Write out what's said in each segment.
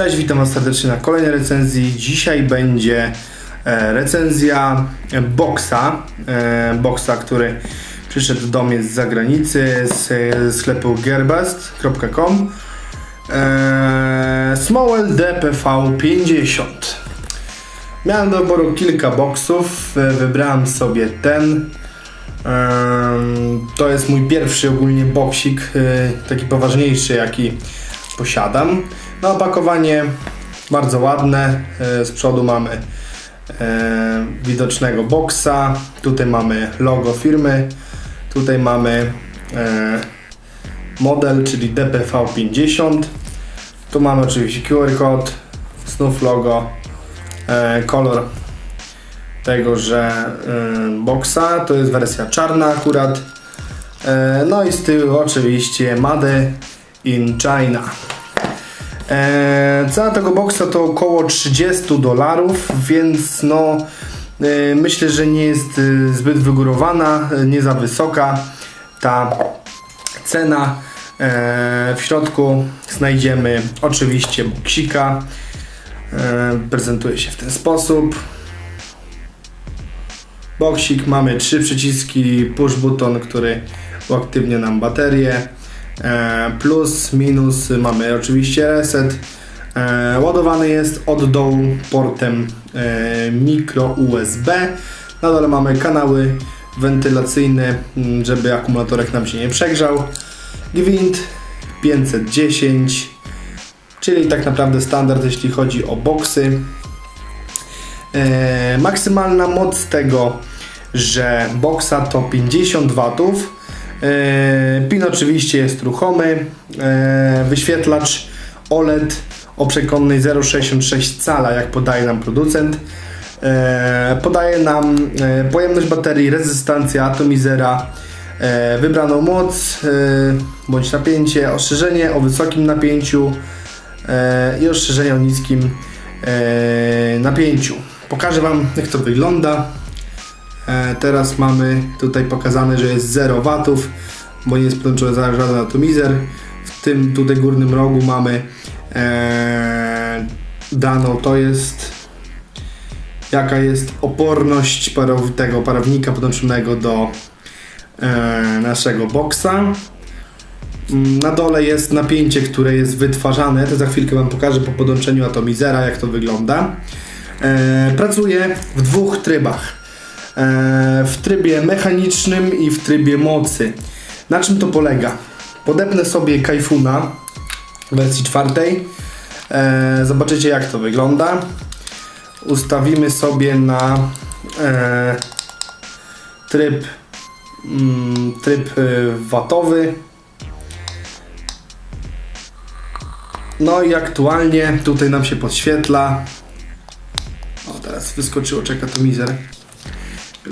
Cześć, witam Was serdecznie na kolejnej recenzji. Dzisiaj będzie e, recenzja boksa, e, boksa, który przyszedł do mnie z zagranicy, z sklepu gearbest.com e, Smowell DPV 50 Miałem do wyboru kilka boksów, wybrałem sobie ten. To jest mój pierwszy ogólnie boksik, taki poważniejszy jaki posiadam. No opakowanie bardzo ładne, e, z przodu mamy e, widocznego boksa, tutaj mamy logo firmy, tutaj mamy e, model, czyli DPV50, tu mamy oczywiście QR kod, znów logo, kolor tego, że boksa, to jest wersja czarna akurat, no i z tyłu oczywiście Made in China. E, cena tego boksa to około 30 dolarów, więc no e, myślę, że nie jest e, zbyt wygórowana, e, nie za wysoka ta cena. E, w środku znajdziemy oczywiście boksika. E, prezentuje się w ten sposób. Boksik, mamy trzy przyciski, push button, który uaktywnia nam baterię. E, plus, minus, mamy oczywiście reset. E, ładowany jest od dołu portem e, micro USB. Na dole mamy kanały wentylacyjne, m, żeby akumulatorek nam się nie przegrzał. Gwint 510, czyli tak naprawdę standard jeśli chodzi o boksy. Maksymalna moc tego, że boksa to 50 watów. E, pin oczywiście jest ruchomy. E, wyświetlacz OLED o przekątnej 0,66 cala, jak podaje nam producent. E, podaje nam pojemność baterii, rezystancję atomizera, wybraną moc bądź napięcie, ostrzeżenie o wysokim napięciu i ostrzeżenie o niskim napięciu. Pokażę Wam jak to wygląda. E, teraz mamy tutaj pokazane, że jest 0 watów, bo nie jest podłączony żaden atomizer. W tym tutaj górnym rogu mamy e, daną, to jest jaka jest oporność parow, tego parownika podłączonego do e, naszego boksa. Mm, Na dole jest napięcie, które jest wytwarzane. To za chwilkę Wam pokażę po podłączeniu atomizera, jak to wygląda. E, pracuję w dwóch trybach. E, w trybie mechanicznym i w trybie mocy. Na czym to polega? Podepnę sobie Kajfuna w wersji czwartej. E, zobaczycie jak to wygląda. Ustawimy sobie na e, tryb mm, tryb watowy. No i aktualnie tutaj nam się podświetla. O, teraz wyskoczyło, czeka to mizer.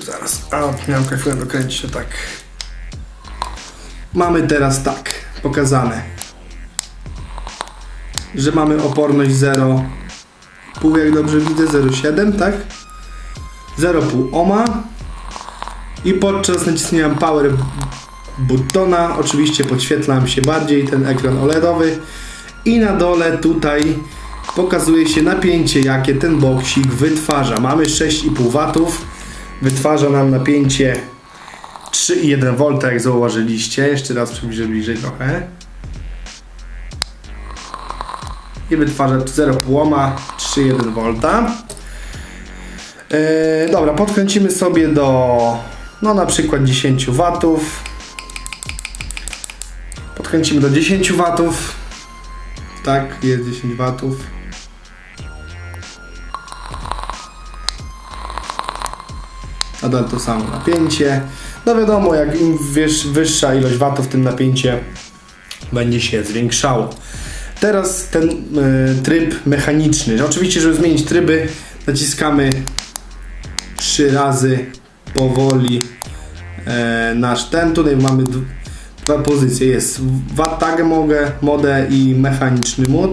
Zaraz. A, miałem kajfuna dokręcić się tak. Mamy teraz tak, pokazane, że mamy oporność 0, pół jak dobrze widzę, 0,7, tak? 0,5 ohma i podczas naciśnięcia power buttona oczywiście podświetla nam się bardziej ten ekran OLEDowy i na dole tutaj pokazuje się napięcie jakie ten boksik wytwarza. Mamy 6,5 watów wytwarza nam napięcie 3,1 V, jak zauważyliście. Jeszcze raz przybliżę bliżej trochę. I wytwarza 0,5 ohma, 3,1 V. Yy, dobra, podkręcimy sobie do no na przykład 10 W. Podkręcimy do 10 W. Tak, jest 10 W. nadal to samo napięcie. No wiadomo, jak im wyższa ilość watów, tym napięcie będzie się zwiększało. Teraz ten y, tryb mechaniczny. Oczywiście, żeby zmienić tryby, naciskamy trzy razy powoli e, nasz ten. Tutaj mamy dwa pozycje. Jest Wattag mogę, modę i mechaniczny mod.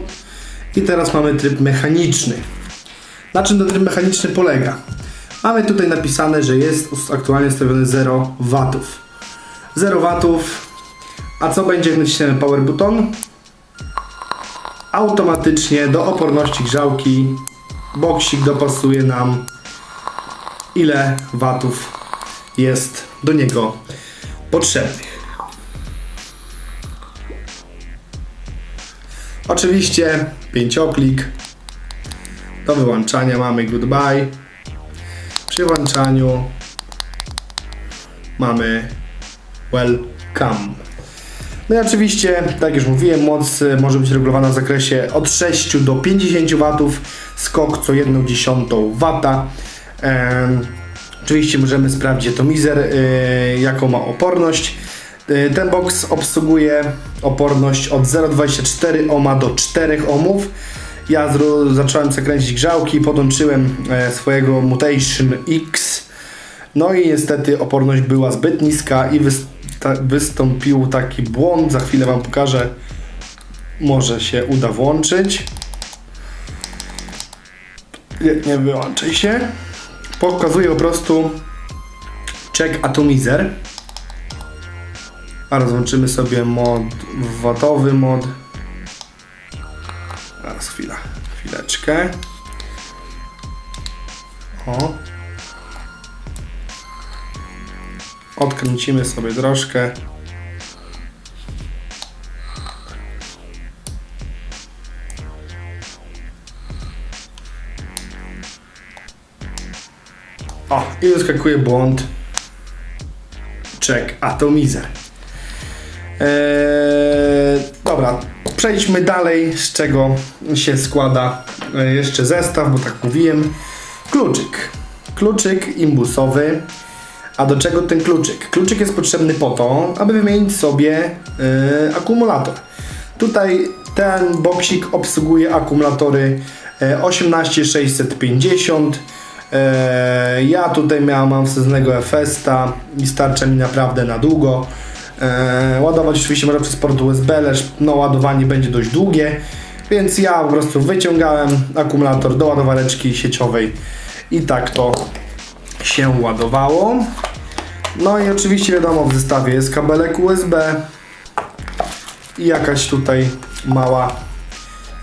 I teraz mamy tryb mechaniczny. Na czym ten tryb mechaniczny polega? Mamy tutaj napisane, że jest aktualnie ustawiony 0 watów. 0 watów. A co będzie, jak naciśniemy power button? automatycznie do oporności grzałki boksik dopasuje nam ile watów jest do niego potrzebnych. Oczywiście pięcioklik do wyłączania mamy goodbye. Przy włączaniu mamy welcome. No i oczywiście, tak już mówiłem, moc y, może być regulowana w zakresie od 6 do 50 W, skok co 1 dziesiątą W. Em, oczywiście możemy sprawdzić atomizer, y, jaką ma oporność. Y, ten box obsługuje oporność od 0,24 ohma do 4 ohmów. Ja zro- zacząłem zakręcić grzałki, podłączyłem e, swojego Mutation X. No i niestety oporność była zbyt niska i wystąpił taki błąd. Za chwilę Wam pokażę. Może się uda włączyć. Nie, nie wyłączaj się. Pokazuję po prostu check atomizer. A rozłączymy sobie mod watowy mod. Chwila, chwileczkę. O. Odkręcimy sobie troszkę. O, i wyskakuje błąd. Check atomizer. Eee, dobra, przejdźmy dalej, z czego się składa e, jeszcze zestaw, bo tak mówiłem. Kluczyk. Kluczyk imbusowy. A do czego ten kluczyk? Kluczyk jest potrzebny po to, aby wymienić sobie e, akumulator. Tutaj ten boksik obsługuje akumulatory e, 18650. E, ja tutaj miałem, mam Efesta i starcza mi naprawdę na długo. E, ładować oczywiście można przez port USB, lecz no, ładowanie będzie dość długie, więc ja po prostu wyciągałem akumulator do ładowareczki sieciowej i tak to się ładowało. No i oczywiście wiadomo w zestawie jest kabelek USB i jakaś tutaj mała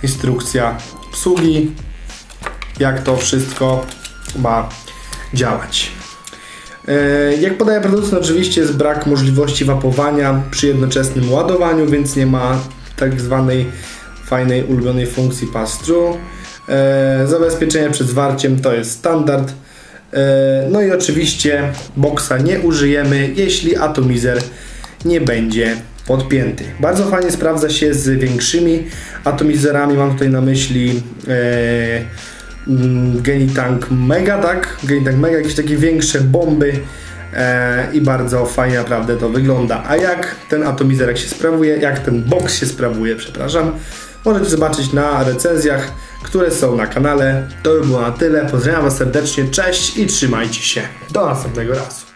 instrukcja obsługi, jak to wszystko ma działać. E, Jak podaje producent, oczywiście jest brak możliwości wapowania przy jednoczesnym ładowaniu, więc nie ma tak zwanej fajnej, ulubionej funkcji pass-through. E, Zabezpieczenie przed zwarciem to jest standard. E, No i oczywiście boxa nie użyjemy, jeśli atomizer nie będzie podpięty. Bardzo fajnie sprawdza się z większymi atomizerami. Mam tutaj na myśli Genitank Mega, tak? Genitank Mega, jakieś takie większe bomby e, i bardzo fajnie naprawdę to wygląda. A jak ten atomizer jak się sprawuje, jak ten box się sprawuje, przepraszam, możecie zobaczyć na recenzjach, które są na kanale. To by było na tyle. Pozdrawiam Was serdecznie, cześć i trzymajcie się. Do następnego razu.